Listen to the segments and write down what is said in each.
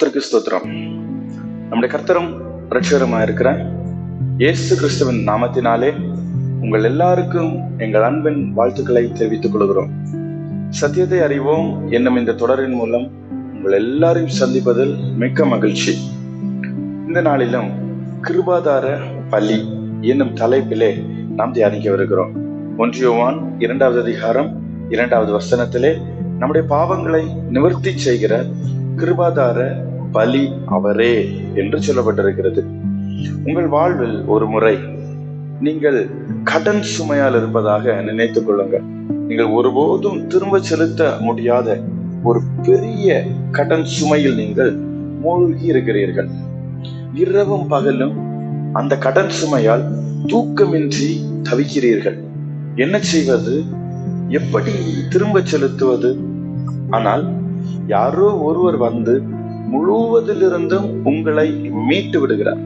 கர்த்தருக்கு ஸ்தோத்திரம். நம்முடைய கர்த்தரும் பிரச்சாரமாக இருக்கிற இயேசு கிறிஸ்துவின் நாமத்தினாலே உங்கள் எல்லாருக்கும் எங்கள் அன்பின் வாழ்த்துக்களை தெரிவித்துக் கொள்கிறோம். சத்தியத்தை அறிவோம். என்னும் இந்த தொடரின் மூலம் உங்கள் எல்லாரையும் சந்திப்பதில் மிக்க மகிழ்ச்சி. இந்த நாளிலும் கிருபாதார பலி என்னும் தலைப்பிலே நாம் தியானிக்க வருகிறோம் ஒன்றியோவான் இரண்டாவது அதிகாரம் இரண்டாவது வசனத்திலே நம்முடைய பாவங்களை நிவர்த்தி செய்கிற கிருபாதார பலி அவரே என்று சொல்லப்பட்டிருக்கிறது. உங்கள் வாழ்வில் ஒரு முறை நீங்கள் கடன் சுமையால் இருப்பதாக நினைத்துக் கொள்ளுங்கள். நீங்கள் ஒருபோதும் திரும்ப செலுத்த முடியாத ஒரு பெரிய கடன் சுமையில் நீங்கள் மூழ்கி இருக்கிறீர்கள். இரவும் பகலும் அந்த கடன் சுமையால் தூக்கமின்றி தவிக்கிறீர்கள். என்ன செய்வது? எப்படி திரும்ப செலுத்துவது? ஆனால் யாரோ ஒருவர் வந்து முழுவதிலிருந்தும் உங்களை மீட்டு விடுகிறார்.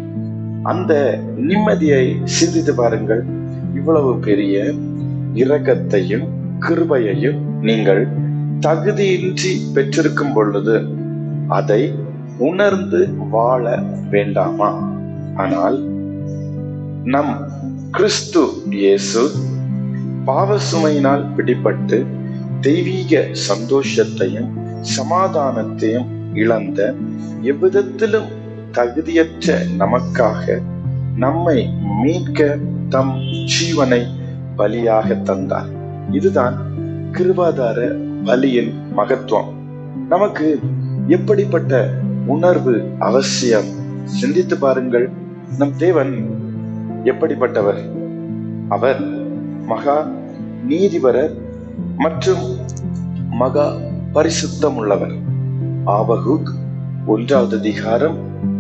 அந்த நிம்மதியை சிந்தித்து பாருங்கள். இவ்வளவு பெரிய இரக்கத்தையும் கிருபையையும் நீங்கள் தகுதியின்றி பெற்றிருக்கும் பொழுது அதை உணர்ந்து வாழ வேண்டாமா? ஆனால் நம் கிறிஸ்து இயேசு பாவ சுமையினால் பிடிபட்டு தெய்வீக சந்தோஷத்தையும் சமாதானத்தையும் இழந்த எவ்விதத்திலும் தகுதியற்ற நமக்காக நம்மை மீட்க தம் ஜீவனை பலியாக தந்தார். இதுதான் கிருபாதார பலியின் மகத்துவம். நமக்கு எப்படிப்பட்ட உணர்வு அவசியம்? சிந்தித்து பாருங்கள். நம் தேவன் எப்படிப்பட்டவர்? அவர் மகா நீதிபரர் மற்றும் மகா பரிசுத்தம் உள்ளவர் ஆபகுக் ஒன்றாவது அதிகாரம்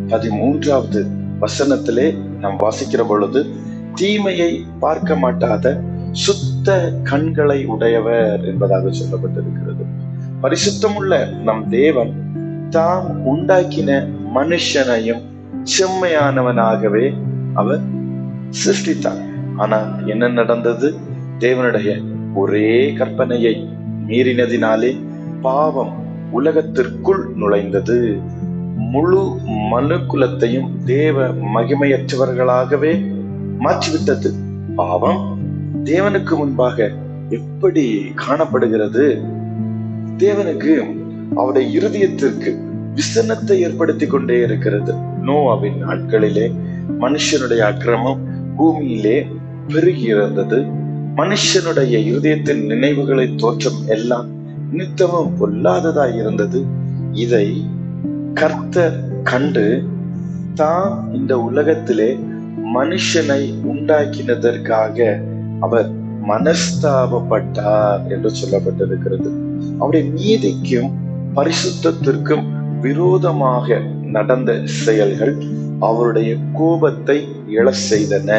பதிமூன்றாவது வசனத்திலே நாம் வாசிக்கிற பொழுது தீமையை பார்க்க மாட்டாத சுத்த கண்களை உடையவர் என்பதாக சொல்லப்பட்டிருக்கிறது. பரிசுத்தமுள்ள நம் தேவன் தாம் உண்டாக்கின மனுஷனையும் செம்மையானவனாகவே அவர் சிருஷ்டித்தார். ஆனால் என்ன நடந்தது? தேவனுடைய ஒரே கற்பனையை மீறினதினாலே பாவம் உலகத்திற்குள் நுழைந்தது. முழு மனு குலத்தையும் தேவ மகிமையற்றவர்களாகவே மாற்றிவிட்டது. பாவம் தேவனுக்கு முன்பாக எப்படி காணப்படுகிறது? தேவனுக்கு அவருடைய இருதயத்திற்கு விசனத்தை ஏற்படுத்தி கொண்டே இருக்கிறது. நோவாவின் நாட்களிலே மனுஷனுடைய அக்கிரமம் பூமியிலே பெருகி இருந்தது. மனுஷனுடைய இருதயத்தின் நினைவுகளை தோற்றம் எல்லாம் நித்தமும் பொல்லாததாய் இருந்தது. இதை கர்த்தர் கண்டு தாம் இந்த உலகத்திலே மனுஷனை உண்டாக்கினதற்காக அவர் மனஸ்தாபப்பட்டார் என்று சொல்லப்பட்டிருக்கிறது. அவருடைய நீதிக்கும் பரிசுத்தத்திற்கும் விரோதமாக நடந்த செயல்கள் அவருடைய கோபத்தை எழ செய்தன.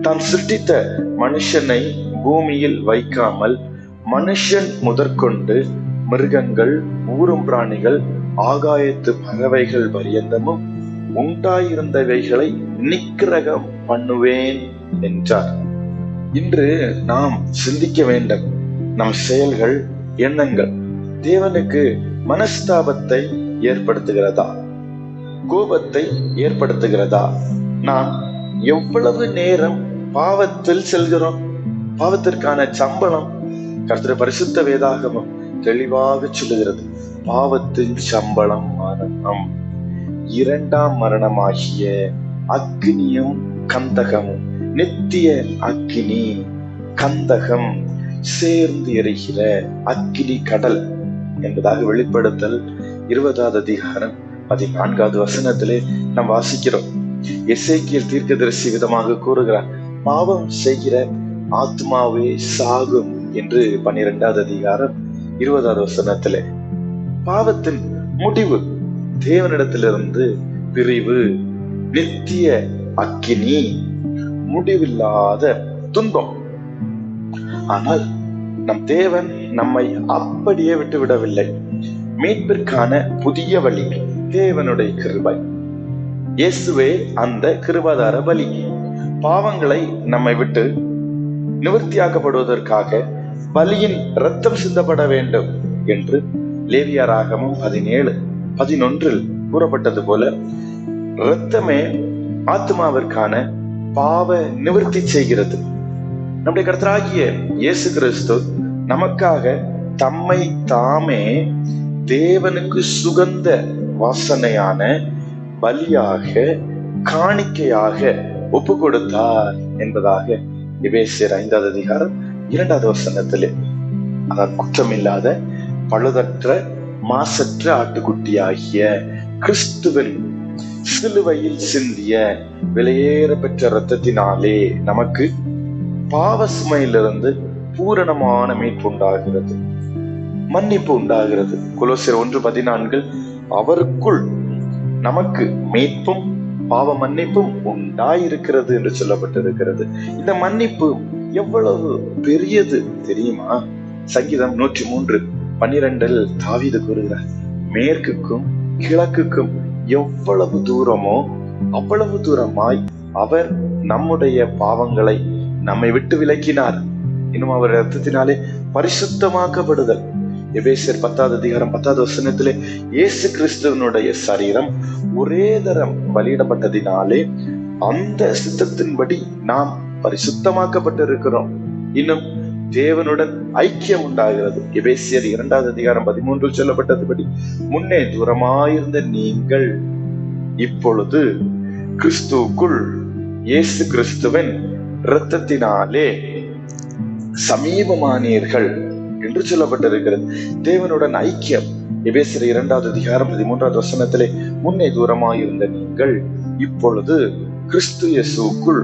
தான் சிருஷ்டித்த மனுஷனை பூமியில் வைக்காமல் மனுஷன் முதற்கொண்டு மிருகங்கள் ஊரும் பிராணிகள் ஆகாயத்து பறவைகள் பரியந்தமும் உண்டாயிருந்தவைகளை நிக்கிரகம் பண்ணுவேன் என்றார். இன்று நாம் சிந்திக்க வேண்டும். நம் செயல்கள் எண்ணங்கள் தேவனுக்கு மனஸ்தாபத்தை ஏற்படுத்துகிறதா? கோபத்தை ஏற்படுத்துகிறதா? நாம் எவ்வளவு நேரம் பாவத்தில் செல்கிறோம்? பாவத்திற்கான சம்பளம் கர்த்தர் பரிசுத்த வேதாகமம் தெளிவாக சொல்லுகிறது. பாவத்தின் சம்பளம் மரணம். இரண்டாம் மரணமாகிய அக்னியும் கந்தகமும். நித்திய அக்னி கந்தகம் சேர்ந்து எரிகிற அக்னி கடல் என்பதாக வெளிப்படுத்தல் இருபதாவது அதிகாரம் பதினான்காவது வசனத்திலே நாம் வாசிக்கிறோம். எசேக்கியல் தீர்க்கதரிசி விதமாக கூறுகிறார் பாவம் செய்கிற ஆத்மாவே சாகும்? என்று பன்னிரெண்டாவது அதிகாரம் இருபதாவது வசனத்திலே. பாவத்தின் முடிவு தேவனிடத்திலிருந்து பிரிவு நித்திய அக்கினி முடிவில்லாத துன்பம். ஆனால் நம் தேவன் நம்மை அப்படியே விட்டுவிடவில்லை. மீட்பிற்கான புதிய வழி தேவனுடைய கிருபை. இயேசுவே அந்த கிருபாதார பலி பாவங்களை நம்மை விட்டு நிவர்த்தியாக்கப்படுவதற்காக பலியின் ரத்தம் சிந்தப்பட வேண்டும் என்று லேவியராகமும் பதினேழு பதினொன்றில் கூறப்பட்டது போல இரத்தமே ஆத்மாவிற்கான பாவ நிவர்த்தி செய்கிறது. நம்முடைய கர்த்தராகிய இயேசு கிறிஸ்து நமக்காக தம்மை தாமே தேவனுக்கு சுகந்த வாசனையான பலியாக காணிக்கையாக ஒப்பு கொடுத்தார் என்பதாக எபேசியர் ஐந்தாவது அதிகாரம் இரண்டாவது வசனத்திலே அதான் குற்றமில்லாத பழுதற்ற மாசற்ற ஆட்டுக்குட்டியாகிய கிறிஸ்துவின் சிலுவையில் சிந்திய விலையேற பெற்ற இரத்தத்தினாலே நமக்கு பாவ சுமையிலிருந்து பூரணமான மீட்பு உண்டாகிறது. மன்னிப்பு உண்டாகிறது. குலோசியர் ஒன்று பதினான்கில் அவருக்குள் நமக்கு மீட்பும் பாவ மன்னிப்பும் உண்டாயிருக்கிறது என்று சொல்லப்பட்டிருக்கிறது. இந்த மன்னிப்பு எவ்வளவு பெரியது தெரியுமா? சங்கீதம் நூற்றி மூன்று பன்னிரெண்டில் தாவீது கூறுகிறார் மேற்குக்கும் கிழக்குக்கும் எவ்வளவு தூரமோ அவ்வளவு தூரமாய் அவர் நம்முடைய பாவங்களை நம்மை விட்டு விலக்கினார். இன்னும் அவர் ரத்தத்தினாலே பரிசுத்தமாக்கப்படுதல். எபேசியர் பத்தாவது அதிகாரம் பத்தாவது வசனத்திலே இயேசு கிறிஸ்துவனுடைய சரீரம் ஒரே தரம் பலியிடப்பட்டதினாலே அந்த சித்தத்தின்படி நாம் பரிசுத்தமாக்கப்பட்டிருக்கிறோம். இன்னும் தேவனுடன் ஐக்கியம் உண்டாகிறது. எபேசியர் இரண்டாவது அதிகாரம் பதிமூன்றில் சொல்லப்பட்டதுபடி முன்னே தூரமாயிருந்த நீங்கள் இப்பொழுது கிறிஸ்துவுக்குள் இயேசு கிறிஸ்துவின் இரத்தத்தினாலே சமீபமானீர்கள் என்று சொல்லப்பட்டிருக்கிறது. தேவனுடன் ஐக்கியம். எபேசர் இரண்டாவது அதிகாரம் பதிமூன்றாவது வசனத்திலே முன்னே தூரமாயிருந்த நீங்கள் இப்பொழுது கிறிஸ்து இயேசுக்குள்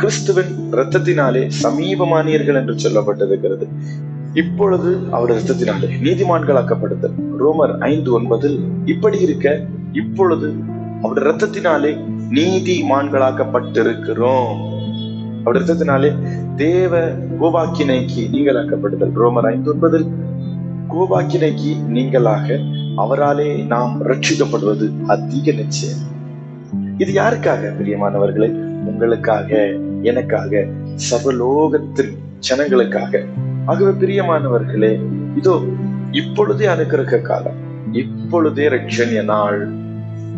கிறிஸ்துவின் இரத்தத்தினாலே சமீபமானியர்கள் என்று சொல்லப்பட்டிருக்கிறது. இப்பொழுது அவருடைய இரத்தத்தினாலே நீதிமான்களாக்கப்படுதல். ரோமர் ஐந்து ஒன்பதில் இப்படி இருக்க இப்பொழுது அவருடைய இரத்தத்தினாலே நீதிமான்களாக்கப்பட்டிருக்கிறோம். அவருடைய இரத்தத்தினாலே தேவ கோபாக்கினைக்கு நீங்களாக்கப்படுதல். ரோமர் ஐந்து ஒன்பதில் கோபாக்கினைக்கு நீங்களாக அவராலே நாம் ரட்சிக்கப்படுவது அதிக நிச்சயம். இது யாருக்காக பிரியமானவர்களே? உங்களுக்காக எனக்காக சர்வலோகத்தின் ஜனங்களுக்காக. ஆகவே பிரியமானவர்களே இதோ இப்பொழுதே அனுக்கிரக காலம். இப்பொழுதே ரட்சணிய நாள்.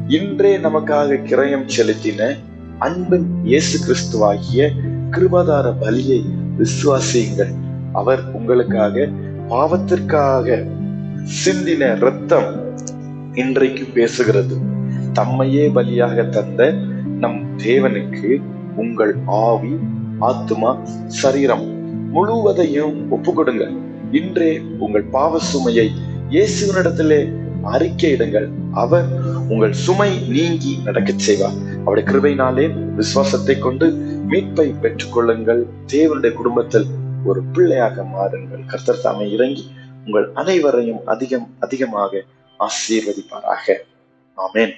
இன்றே நமக்காக கிரயம் செலுத்தின அன்பின் இயேசு கிறிஸ்துவாகிய கிருபாதார பலியை விசுவாசியுங்கள். அவர் உங்களுக்காக பாவத்திற்காக சிந்தின ரத்தம் இன்றைக்கு பேசுகிறது. தம்மையே பலியாக தந்த நம் தேவனுக்கு உங்கள் ஆவி ஆத்துமா சரீரம் முழுவதையும் ஒப்புக்கொடுங்க. இன்றே உங்கள் பாவ சுமையை இயேசுவனிடத்திலே அறிக்கையிடுங்கள் அவர் உங்கள் சுமை நீங்கி நடக்கச் செய்வார். அவருடைய கிருபையினாலே விசுவாசத்தை கொண்டு மீட்பை பெற்றுக்கொள்ளுங்கள் தேவனுடைய குடும்பத்தில் ஒரு பிள்ளையாக மாறுங்கள். கர்த்தர் தாமே இறங்கி உங்கள் அனைவரையும் அதிகம் அதிகமாக ஆசீர்வதிப்பாராக. ஆமேன்.